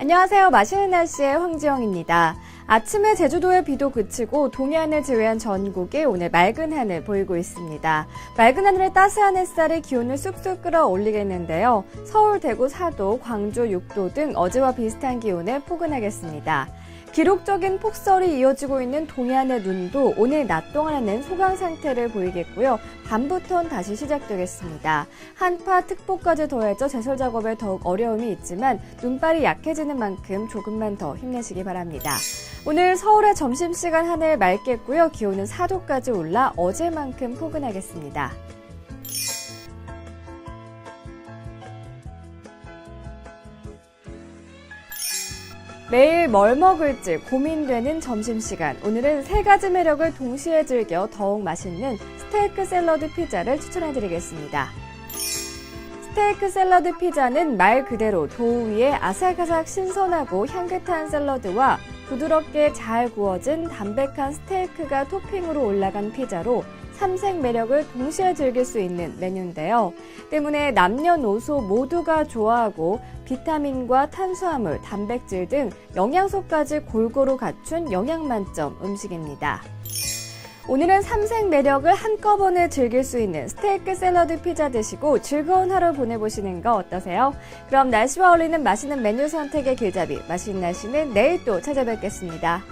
안녕하세요. 맛있는 날씨의 황지영입니다. 아침에 제주도의 비도 그치고 동해안을 제외한 전국이 오늘 맑은 하늘 보이고 있습니다. 맑은 하늘에 따스한 햇살이 기온을 쑥쑥 끌어올리겠는데요. 서울, 대구, 사도, 광주 6도 등 어제와 비슷한 기온에 포근하겠습니다. 기록적인 폭설이 이어지고 있는 동해안의 눈도 오늘 낮 동안에는 소강 상태를 보이겠고요. 밤부터는 다시 시작되겠습니다. 한파 특보까지 더해져 제설 작업에 더욱 어려움이 있지만 눈발이 약해지는 만큼 조금만 더 힘내시기 바랍니다. 오늘 서울의 점심시간 하늘 맑겠고요. 기온은 4도까지 올라 어제만큼 포근하겠습니다. 매일 뭘 먹을지 고민되는 점심시간. 오늘은 세 가지 매력을 동시에 즐겨 더욱 맛있는 스테이크 샐러드 피자를 추천해드리겠습니다. 스테이크 샐러드 피자는 말 그대로 도우 위에 아삭아삭 신선하고 향긋한 샐러드와 부드럽게 잘 구워진 담백한 스테이크가 토핑으로 올라간 피자로 삼색 매력을 동시에 즐길 수 있는 메뉴인데요. 때문에 남녀노소 모두가 좋아하고 비타민과 탄수화물, 단백질 등 영양소까지 골고루 갖춘 영양 만점 음식입니다. 오늘은 삼색 매력을 한꺼번에 즐길 수 있는 스테이크 샐러드 피자 드시고 즐거운 하루 보내보시는 거 어떠세요? 그럼 날씨와 어울리는 맛있는 메뉴 선택의 길잡이, 맛있는 날씨는 내일 또 찾아뵙겠습니다.